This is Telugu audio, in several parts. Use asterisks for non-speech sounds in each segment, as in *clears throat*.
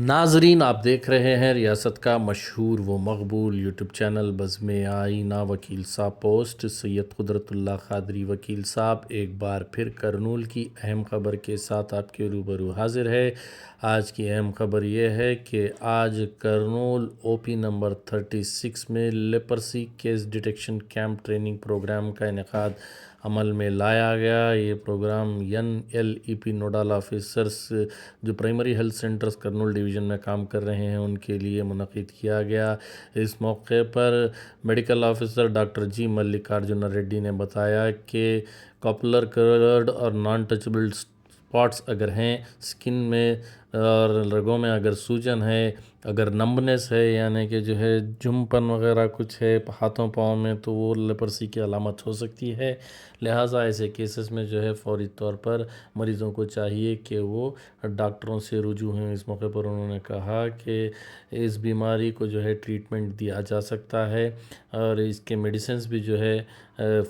ناظرین، آپ دیکھ رہے ہیں ریاست کا مشہور و مقبول یوٹیوب چینل بزم آئینہ وکیل صاحب پوسٹ۔ سید قدرت اللہ قادری وکیل صاحب، ایک بار پھر کرنول کی اہم خبر کے ساتھ آپ کے روبرو حاضر ہے۔ آج کی اہم خبر یہ ہے کہ آج کرنول او پی نمبر 36 میں لیپرسی کیس ڈیٹیکشن کیمپ ٹریننگ پروگرام کا انعقاد عمل میں لایا گیا۔ یہ پروگرام ین ایل ای پی نوڈال آفیسرس جو پرائمری ہیلتھ سینٹرز کرنول ڈویژن میں کام کر رہے ہیں، ان کے لیے منعقد کیا گیا۔ اس موقع پر میڈیکل آفیسر ڈاکٹر جی ملکارجن ریڈی نے بتایا کہ کاپولر کرڈ اور نان ٹچبل اسپاٹس اگر ہیں، سکن میں اور رگوں میں اگر سوجن ہے، اگر نمبنیس ہے یعنی کہ جو ہے جمپن وغیرہ کچھ ہے ہاتھوں پاؤں میں، تو وہ لیپرسی کی علامت ہو سکتی ہے۔ لہٰذا ایسے کیسز میں جو ہے فوری طور پر مریضوں کو چاہیے کہ وہ ڈاکٹروں سے رجوع ہیں اس موقع پر انہوں نے کہا کہ اس بیماری کو جو ہے ٹریٹمنٹ دیا جا سکتا ہے اور اس کے میڈیسنس بھی جو ہے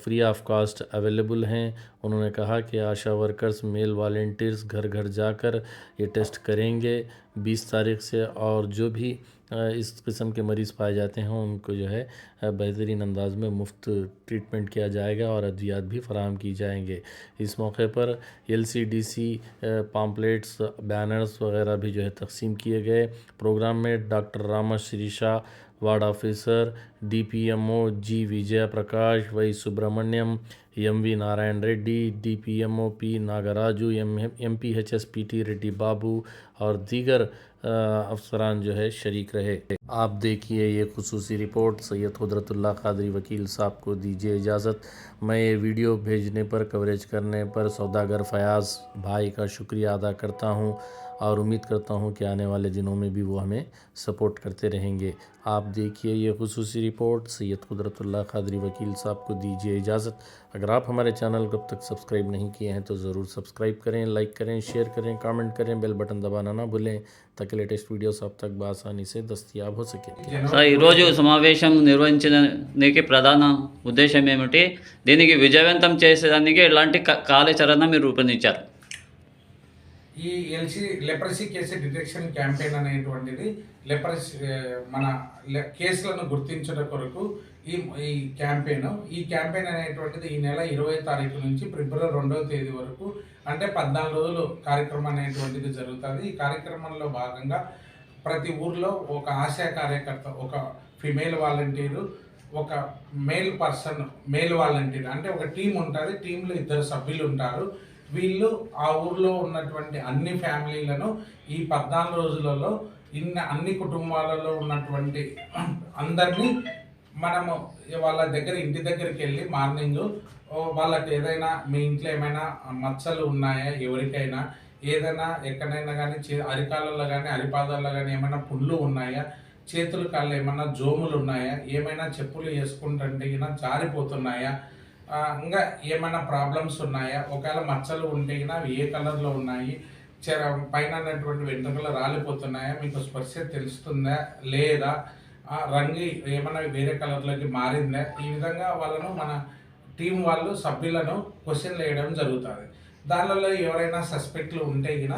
فری آف کاسٹ اویلیبل ہیں۔ انہوں نے کہا کہ آشا ورکرز میل والنٹیئرز گھر گھر جا کر یہ ٹیسٹ کریں گے بیس تاریخ سے اور جو بھی اس قسم کے مریض پائے جاتے ہیں، ان کو جو ہے بہترین انداز میں مفت ٹریٹمنٹ کیا جائے گا اور ادویات بھی فراہم کی جائیں گے۔ اس موقع پر ایل سی ڈی سی پامپلیٹس، بینرز وغیرہ بھی جو ہے تقسیم کیے گئے۔ پروگرام میں ڈاکٹر راما شریشا وارڈ آفیسر، ڈی پی ایم او جی وجے پرکاش، وی سبرمنیم ایم وی نارا ریڈی ڈی پی ایم او پی ناگ راجو ایم ایم پی ہس پی ٹی ریڈی بابو اور دیگر افسران جو ہے شریک رہے۔ آپ دیکھیے یہ خصوصی رپورٹ، سید قدرت اللہ قادری وکیل صاحب کو دیجیے اجازت۔ میں یہ ویڈیو بھیجنے پر، کوریج کرنے پر سوداگر فیاض بھائی کا شکریہ ادا کرتا ہوں اور امید کرتا ہوں کہ آنے والے دنوں میں بھی وہ ہمیں سپورٹ کرتے رہیں گے۔ آپ دیکھیے یہ خصوصی رپورٹ، سید قدرت اللہ قادری وکیل صاحب کو دیجیے اجازت۔ اگر آپ ہمارے چینل کو اب تک سبسکرائب نہیں کیے ہیں تو ضرور سبسکرائب کریں، لائک کریں، شیئر کریں، کامنٹ کریں، بیل بٹن دبانا दबाना ना भूलें ताकि लेटेस्ट वीडियोस आप तक बसानी से दस्तियाब हो सके సార్ ఈరోజు సమావేశం నిర్వహించడానికి ప్రధాన ఉద్దేశం ఏమిటి దీనికి విజయవంతం చేసేదానికి ఎలాంటి క- కార్యాచరణ మీరు రూపొందించారు ఈ LC leprosy case detection campaign అనేటువంటిది లెప్రసీ ఆ, మన లె- కేసులను గుర్తించడం కొరకు ఈ ఈ క్యాంపెయిన్ ఈ క్యాంపెయిన్ అనేటువంటిది ఈ నెల ఇరవై తారీఖు నుంచి ఫిబ్రవరి రెండవ తేదీ వరకు అంటే పద్నాలుగు రోజులు కార్యక్రమం అనేటువంటిది జరుగుతుంది. ఈ కార్యక్రమంలో భాగంగా ప్రతి ఊర్లో ఒక ఆశా కార్యకర్త ఒక ఫిమేల్ వాలంటీరు ఒక మేల్ పర్సన్ మేల్ వాలంటీర్ అంటే ఒక టీం ఉంటుంది. టీంలో ఇద్దరు సభ్యులు ఉంటారు. వీళ్ళు ఆ ఊర్లో ఉన్నటువంటి అన్ని ఫ్యామిలీలను ఈ పద్నాలుగు రోజులలో ఇన్న అన్ని కుటుంబాలలో ఉన్నటువంటి అందరినీ మనము వాళ్ళ దగ్గర ఇంటి దగ్గరికి వెళ్ళి మార్నింగ్ వాళ్ళకి ఏదైనా మీ ఇంట్లో ఏమైనా మచ్చలు ఉన్నాయా ఎవరికైనా? ఏదైనా ఎక్కడైనా కానీ చే అరికాలలో కానీ అరిపాదాల్లో కానీ ఏమైనా పుళ్ళు ఉన్నాయా? చేతుల కాళ్ళు ఏమైనా జోములు ఉన్నాయా? ఏమైనా చెప్పులు వేసుకుంటుంటే ఇలా జారిపోతున్నాయా? ఇంకా ఏమైనా ప్రాబ్లమ్స్ ఉన్నాయా? ఒకవేళ మచ్చలు ఉంటే అవి ఏ కలర్లో ఉన్నాయి? చెర పైన ఉన్నటువంటి వెంట్రుకలు రాలిపోతున్నాయా? మీకు స్పర్శ తెలుస్తుందా? లేదా? రంగు ఏమైనా వేరే కలర్లోకి మారిందా? ఈ విధంగా వాళ్ళను మన టీం వాళ్ళు సభ్యులను క్వశ్చన్లు వేయడం జరుగుతుంది. దానిలో ఎవరైనా సస్పెక్ట్లు ఉంటే గిన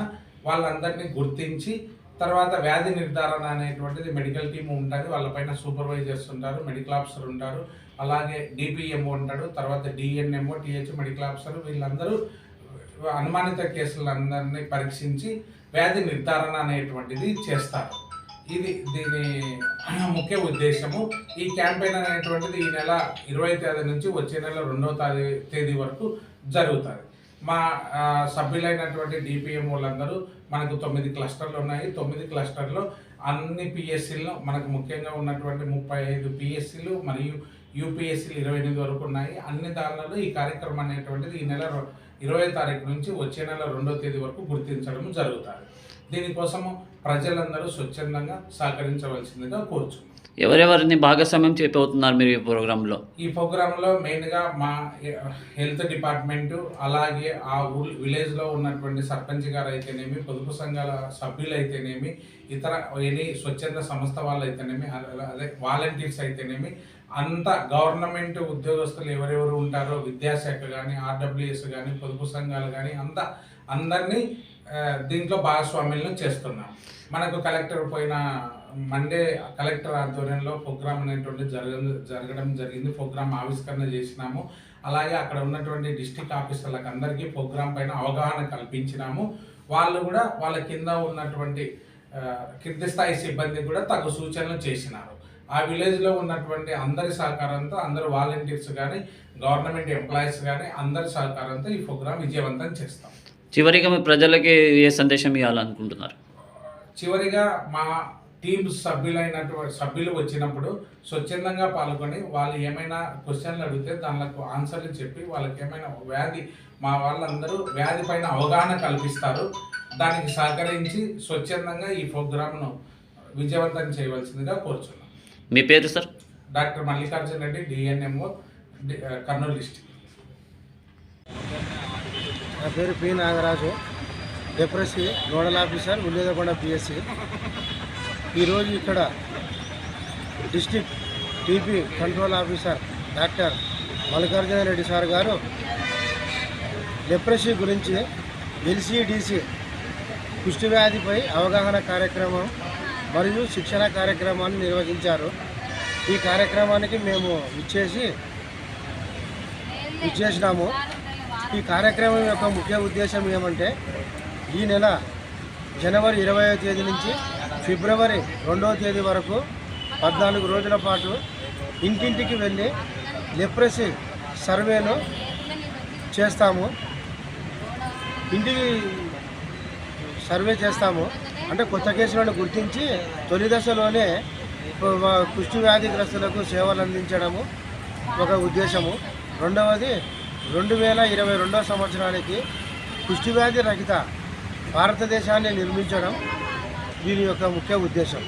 వాళ్ళందరినీ గుర్తించి తర్వాత వ్యాధి నిర్ధారణ అనేటువంటిది మెడికల్ టీమ్ ఉంటుంది. వాళ్ళపైన సూపర్వైజర్స్ ఉంటారు మెడికల్ ఆఫీసర్ ఉంటారు. అలాగే డిపిఎంఓ ఉంటాడు తర్వాత డిఎన్ఎంఓ టిహెచ్ మెడికల్ ఆఫీసర్. వీళ్ళందరూ అనుమానిత కేసులందరినీ పరీక్షించి వ్యాధి నిర్ధారణ అనేటువంటిది చేస్తారు. ఇది దీని *clears throat* ముఖ్య ఉద్దేశము. ఈ క్యాంపెయిన్ అనేటువంటిది ఈ నెల ఇరవై తేదీ నుంచి వచ్చే నెల రెండవ తేదీ తేదీ వరకు జరుగుతుంది. మా సభ్యులైనటువంటి డిపిఎం వాళ్ళందరూ మనకు తొమ్మిది క్లస్టర్లు ఉన్నాయి. తొమ్మిది క్లస్టర్లో అన్ని పిఎస్సీల్లో మనకు ముఖ్యంగా ఉన్నటువంటి ముప్పై ఐదు పిఎస్సీలు మరియు యూపీఎస్సీలు ఇరవై ఎనిమిది వరకు ఉన్నాయి. అన్ని దానిలలో ఈ కార్యక్రమం అనేటువంటిది ఈ నెల ఇరవై తారీఖు నుంచి వచ్చే నెల రెండో తేదీ వరకు గుర్తించడం జరుగుతుంది. దీనికోసము ప్రజలందరూ స్వచ్ఛందంగా సహకరించవలసిందిగా కోరుచున్నాం. ఎవరెవరిని భాగస్వామ్యం చేయబోతున్నారు మీరు ఈ ప్రోగ్రాంలో? ఈ ప్రోగ్రాంలో మెయిన్గా మా హెల్త్ డిపార్ట్మెంటు అలాగే ఆ ఊర్ విలేజ్లో ఉన్నటువంటి సర్పంచ్ గారు అయితేనేమి పొదుపు సంఘాల సభ్యులు అయితేనేమి ఇతర ఎనీ స్వచ్ఛంద సంస్థ వాళ్ళు అయితేనేమి అదే వాలంటీర్స్ అయితేనేమి అంత గవర్నమెంట్ ఉద్యోగస్తులు ఎవరెవరు ఉంటారో విద్యాశాఖ కానీ ఆర్డబ్ల్యూఎస్ కానీ పొదుపు సంఘాలు కానీ అంత అందరినీ దీంట్లో భాగస్వామ్యం చేస్తున్నాం మనకు కలెక్టర్ పోయిన మండే కలెక్టర్ ఆధ్వర్యంలో ప్రోగ్రామ్ అనేటువంటి జరగ జరగడం జరిగింది. ప్రోగ్రామ్ ఆవిష్కరణ చేసినాము. అలాగే అక్కడ ఉన్నటువంటి డిస్టిక్ ఆఫీసర్లకు అందరికీ ప్రోగ్రామ్ పైన అవగాహన కల్పించినాము. వాళ్ళు కూడా వాళ్ళ కింద ఉన్నటువంటి కింది స్థాయి సిబ్బంది కూడా తగు సూచనలు చేసినారు. ఆ విలేజ్లో ఉన్నటువంటి అందరి సహకారంతో అందరు వాలంటీర్స్ కానీ గవర్నమెంట్ ఎంప్లాయీస్ కానీ అందరి సహకారంతో ఈ ప్రోగ్రామ్ విజయవంతం చేస్తాం. చివరిగా మీ ప్రజలకి ఏ సందేశం ఇవ్వాలనుకుంటున్నారు? చివరిగా మా టీమ్ సభ్యులైనటువంటి సభ్యులు వచ్చినప్పుడు స్వచ్ఛందంగా పాల్గొని వాళ్ళు ఏమైనా క్వశ్చన్లు అడిగితే దానికి ఆన్సర్లు చెప్పి వాళ్ళకి ఏమైనా వ్యాధి మా వాళ్ళందరూ వ్యాధి పైన అవగాహన కల్పిస్తారు. దానికి సహకరించి స్వచ్ఛందంగా ఈ ప్రోగ్రామ్ను విజయవంతం చేయవలసిందిగా కోరుచున్నాం. మీ పేరు sir? Doctor Mallikarjuna Reddy DNMO Kurnool district నా పేరు P Nagaraju. Leprosy nodal officer Ulledakonda PSC ఈరోజు ఇక్కడ district TP control officer doctor Mallikarjuna Reddy sir garu leprosy గురించి ఎల్సిడిసి కుష్టి వ్యాధిపై అవగాహన కార్యక్రమం మరియు శిక్షణ కార్యక్రమాన్ని నిర్వహించారు. ఈ కార్యక్రమానికి మేము ఇచ్చేసి ఇచ్చేసినాము ఈ కార్యక్రమం యొక్క ముఖ్య ఉద్దేశం ఏమంటే ఈ నెల జనవరి ఇరవయో తేదీ నుంచి ఫిబ్రవరి రెండవ తేదీ వరకు పద్నాలుగు రోజుల పాటు ఇంటింటికి వెళ్ళి లెప్రసీ సర్వేను చేస్తాము. ఇంటికి సర్వే చేస్తాము. అంటే కొత్త కేసులను గుర్తించి తొలి దశలోనే కుష్టి వ్యాధిగ్రస్తులకు సేవలు అందించడము ఒక ఉద్దేశము. రెండవది రెండు వేల ఇరవై రెండవ సంవత్సరానికి కుష్టి వ్యాధి రహిత భారతదేశాన్ని నిర్మించడం దీని యొక్క ముఖ్య ఉద్దేశం.